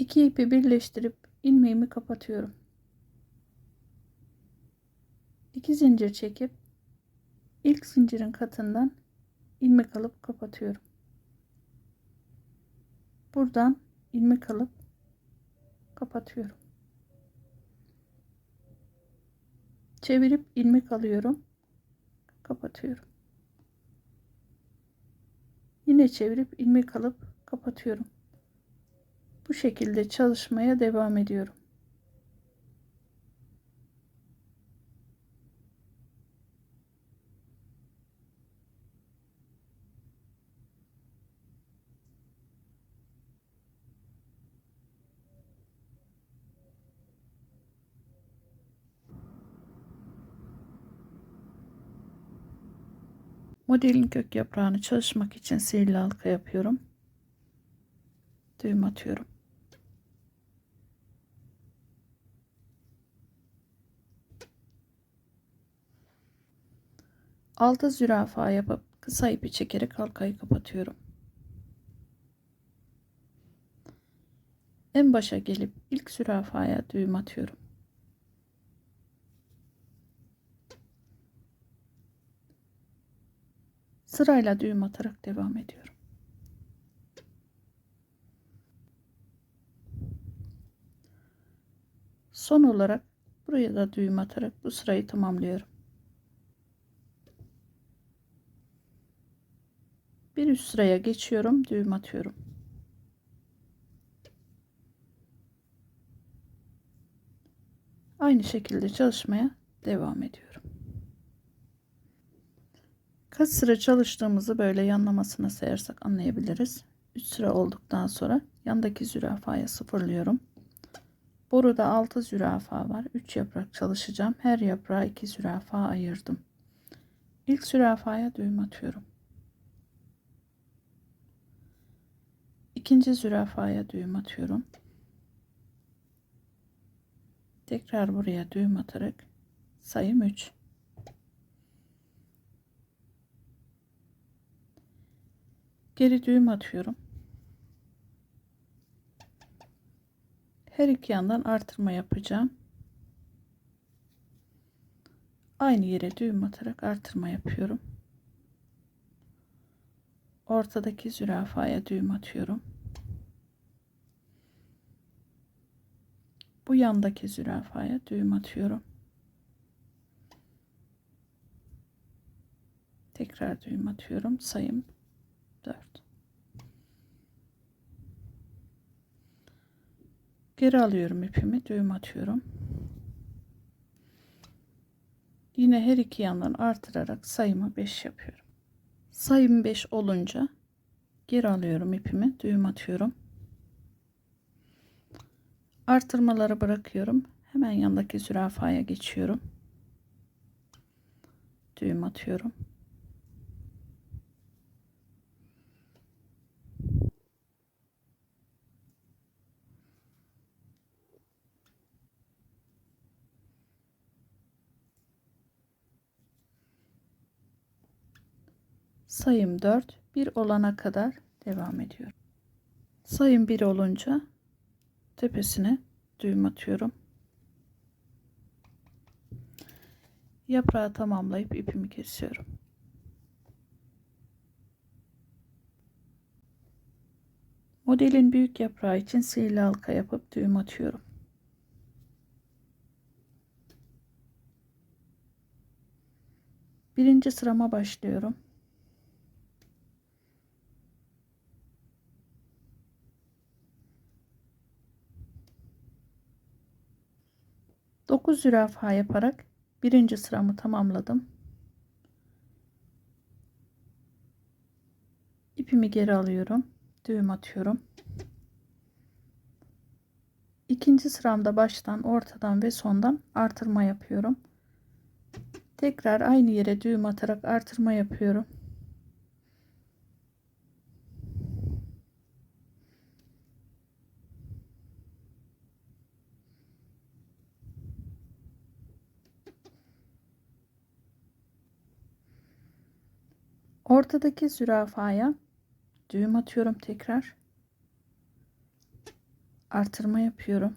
İki ipi birleştirip ilmeğimi kapatıyorum. İki zincir çekip ilk zincirin katından ilmek alıp kapatıyorum. Buradan ilmek alıp kapatıyorum. Çevirip ilmek alıyorum. Kapatıyorum. Yine çevirip ilmek alıp kapatıyorum. Bu şekilde çalışmaya devam ediyorum. Modelin kök yaprağını çalışmak için sihirli halka yapıyorum. Düğüm atıyorum. Altı zürafa yapıp kısa ipi çekerek halkayı kapatıyorum. En başa gelip ilk zürafaya düğüm atıyorum. Sırayla düğüm atarak devam ediyorum. Son olarak buraya da düğüm atarak bu sırayı tamamlıyorum. Bir üst sıraya geçiyorum, düğüm atıyorum. Aynı şekilde çalışmaya devam ediyorum. Kaç sıra çalıştığımızı böyle yanlamasına sayarsak anlayabiliriz. 3 sıra olduktan sonra yandaki zürafaya sıfırlıyorum. Boruda 6 zürafa var. 3 yaprak çalışacağım. Her yaprağa 2 zürafa ayırdım. İlk zürafaya düğüm atıyorum. İkinci zürafaya düğüm atıyorum. Tekrar buraya düğüm atarak sayım 3. Geri düğüm atıyorum. Her iki yandan artırma yapacağım. Aynı yere düğüm atarak artırma yapıyorum. Ortadaki zürafaya düğüm atıyorum. Bu yandaki zürafaya düğüm atıyorum. Tekrar düğüm atıyorum. Sayım 4. Geri alıyorum ipimi, düğüm atıyorum. Yine her iki yandan artırarak sayımı 5 yapıyorum. Sayım 5 olunca geri alıyorum ipimi, düğüm atıyorum. Artırmaları bırakıyorum. Hemen yandaki zürafaya geçiyorum. Düğüm atıyorum. sayım 4 1 olana kadar devam ediyorum. Sayım 1 olunca tepesine düğüm atıyorum. Yaprağı tamamlayıp ipimi kesiyorum. Modelin büyük yaprağı için sihirli halka yapıp düğüm atıyorum. Birinci sırama başlıyorum. 9 zürafa yaparak birinci sıramı tamamladım. İpimi geri alıyorum. Düğüm atıyorum. İkinci sıramda baştan, ortadan ve sondan artırma yapıyorum. Tekrar aynı yere düğüm atarak artırma yapıyorum. Ortadaki zürafaya düğüm atıyorum tekrar. artırma yapıyorum.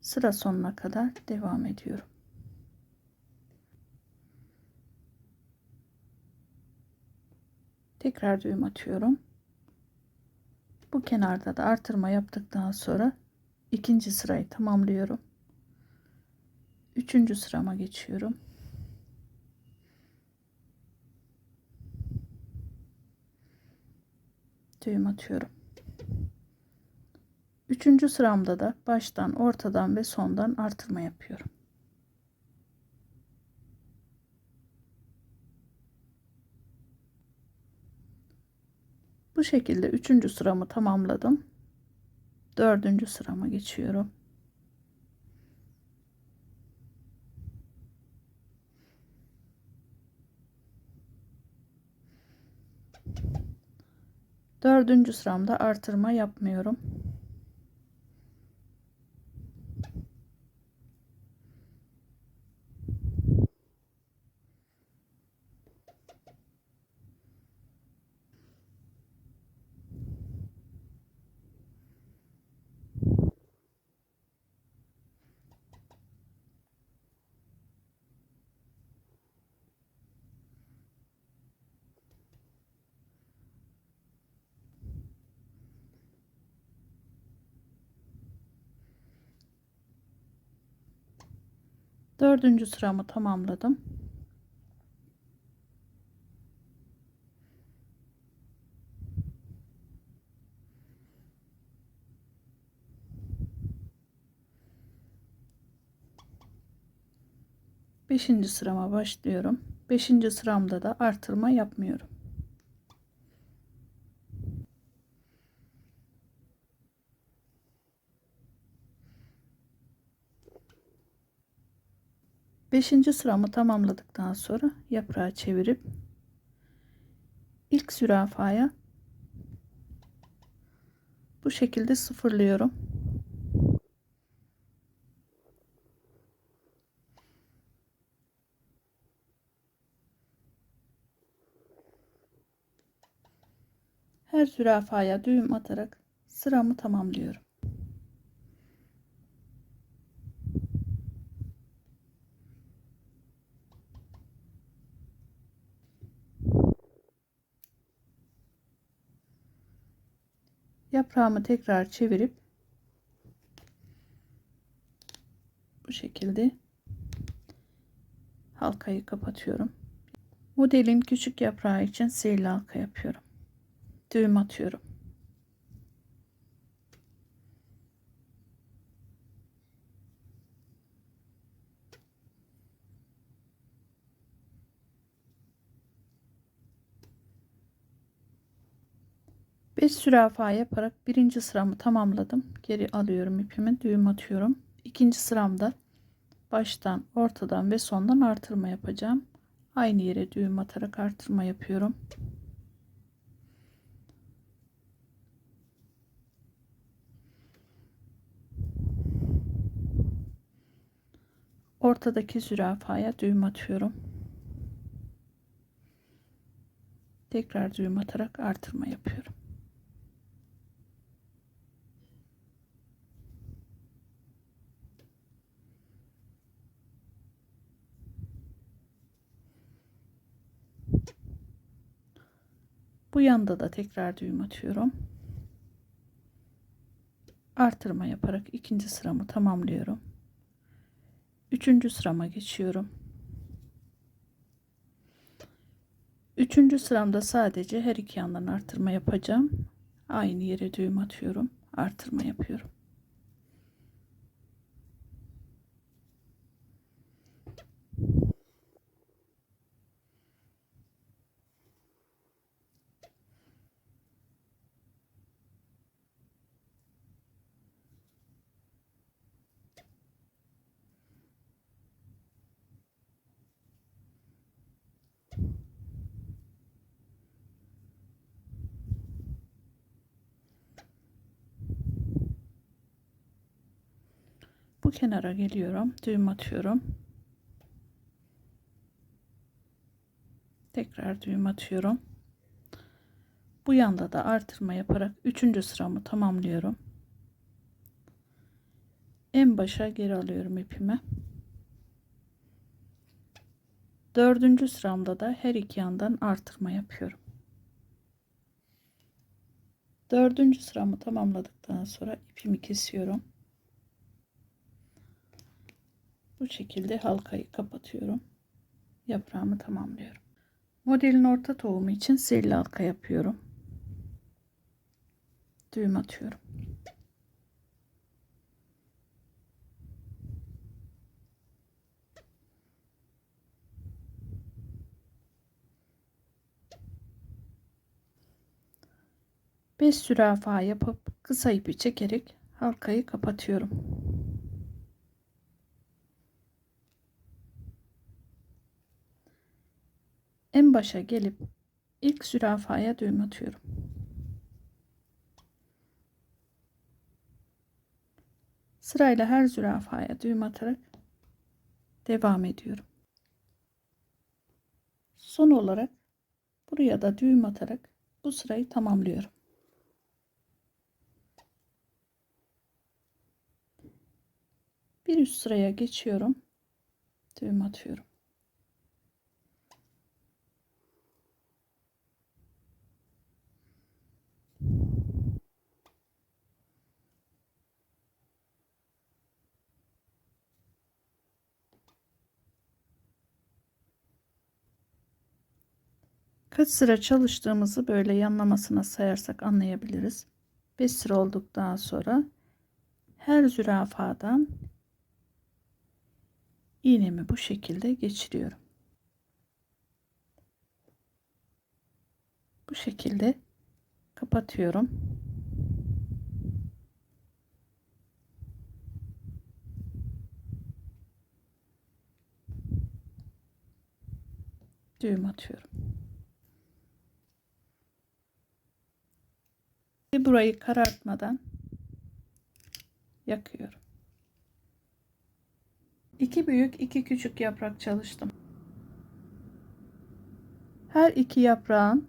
Sıra sonuna kadar devam ediyorum. Tekrar düğüm atıyorum. Bu kenarda da artırma yaptıktan sonra ikinci sırayı tamamlıyorum. Üçüncü sırama geçiyorum. Düğüm atıyorum. Üçüncü sıramda da baştan, ortadan ve sondan artırma yapıyorum. Bu şekilde üçüncü sıramı tamamladım. Dördüncü sırama geçiyorum. Dördüncü sıramda artırma yapmıyorum. Dördüncü sıramı tamamladım. Beşinci sırama başlıyorum. Beşinci sıramda da artırma yapmıyorum. Beşinci sıramı tamamladıktan sonra yaprağı çevirip ilk zürafaya bu şekilde sıfırlıyorum. Her zürafaya düğüm atarak sıramı tamamlıyorum. Yaprağımı tekrar çevirip bu şekilde halkayı kapatıyorum. Modelin küçük yaprağı için sihirli halka yapıyorum. Düğüm atıyorum. Beş zürafa yaparak birinci sıramı tamamladım. Geri alıyorum ipimi, düğüm atıyorum. İkinci sıramda baştan, ortadan ve sondan artırma yapacağım. Aynı yere düğüm atarak artırma yapıyorum. Ortadaki zürafaya düğüm atıyorum. Tekrar düğüm atarak artırma yapıyorum. Yanda da tekrar düğüm atıyorum. Artırma yaparak ikinci sıramı tamamlıyorum. Üçüncü sırama geçiyorum. Üçüncü sıramda sadece her iki yandan artırma yapacağım. Aynı yere düğüm atıyorum. Artırma yapıyorum. Kenara geliyorum. Düğüm atıyorum. Tekrar düğüm atıyorum. Bu yanda da artırma yaparak 3. sıramı tamamlıyorum. En başa geri alıyorum ipimi. Dördüncü sıramda da her iki yandan artırma yapıyorum. Dördüncü sıramı tamamladıktan sonra ipimi kesiyorum. Bu şekilde halkayı kapatıyorum. Yaprağımı tamamlıyorum. Modelin orta tohumu için sihirli halka yapıyorum. Düğüm atıyorum. Beş zürafa yapıp kısa ipi çekerek halkayı kapatıyorum. Başa gelip ilk zürafaya düğüm atıyorum. Sırayla her zürafaya düğüm atarak devam ediyorum. Son olarak buraya da düğüm atarak bu sırayı tamamlıyorum. Bir üst sıraya geçiyorum. Düğüm atıyorum. Kaç sıra çalıştığımızı böyle yanlamasına sayarsak anlayabiliriz. 5 sıra olduktan sonra her zürafadan iğnemi bu şekilde geçiriyorum. Bu şekilde kapatıyorum. Düğüm atıyorum. Burayı karartmadan yakıyorum. İki büyük, iki küçük yaprak çalıştım. Her iki yaprağın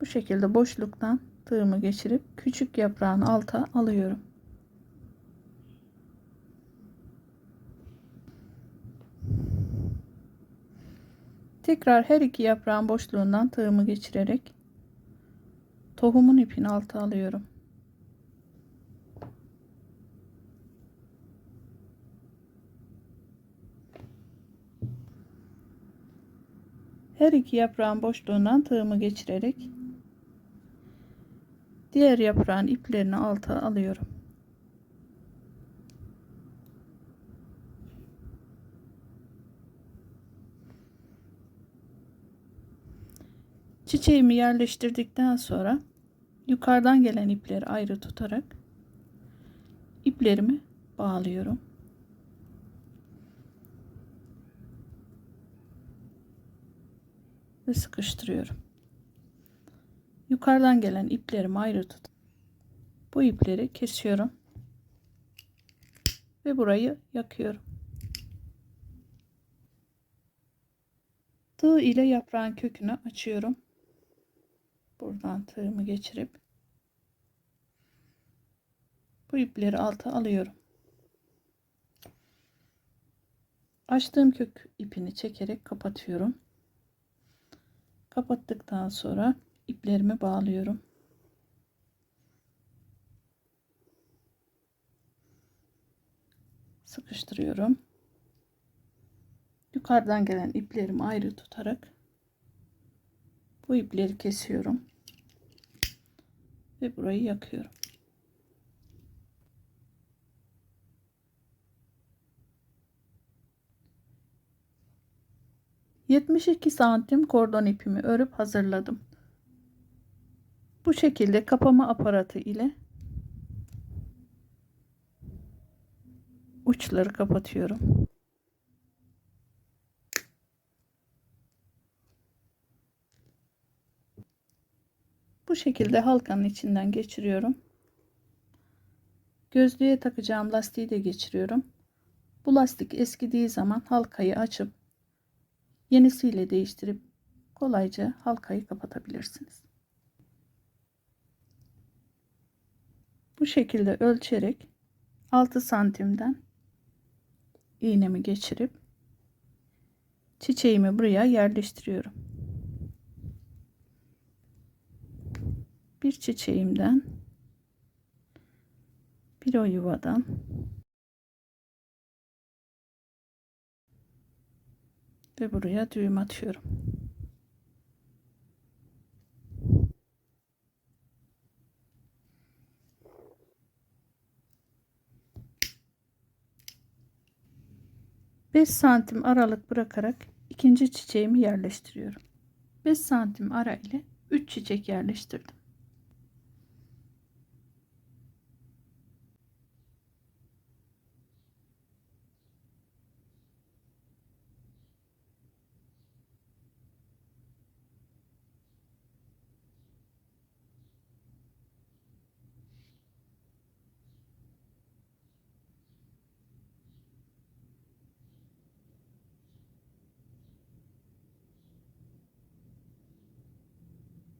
bu şekilde boşluktan tığımı geçirip küçük yaprağın alta alıyorum. Tekrar her iki yaprağın boşluğundan tığımı geçirerek tohumun ipini alta alıyorum. Her iki yaprağın boşluğundan tığımı geçirerek diğer yaprağın iplerini alta alıyorum. Çiçeğimi yerleştirdikten sonra yukarıdan gelen ipleri ayrı tutarak iplerimi bağlıyorum. ve sıkıştırıyorum. Yukarıdan gelen iplerimi ayrı tut. Bu ipleri kesiyorum ve burayı yakıyorum. Tığ ile yaprağın kökünü açıyorum. Buradan tığımı geçirip bu ipleri alta alıyorum. Açtığım kök ipini çekerek kapatıyorum. Kapattıktan sonra iplerimi bağlıyorum. Sıkıştırıyorum. Yukarıdan gelen iplerimi ayrı tutarak bu ipleri kesiyorum. Ve burayı yakıyorum. 72 santim kordon ipimi örüp hazırladım. Bu şekilde kapama aparatı ile uçları kapatıyorum. Bu şekilde halkanın içinden geçiriyorum. Gözlüğe takacağım lastiği de geçiriyorum. Bu lastik eskidiği zaman halkayı açıp yenisiyle değiştirip kolayca halkayı kapatabilirsiniz. Bu şekilde ölçerek 6 santimden iğnemi geçirip çiçeğimi buraya yerleştiriyorum. Bir çiçeğimden bir o yuvadan ve buraya düğüm atıyorum. Beş santim aralık bırakarak ikinci çiçeğimi yerleştiriyorum. 5 santim ara ile 3 çiçek yerleştirdim.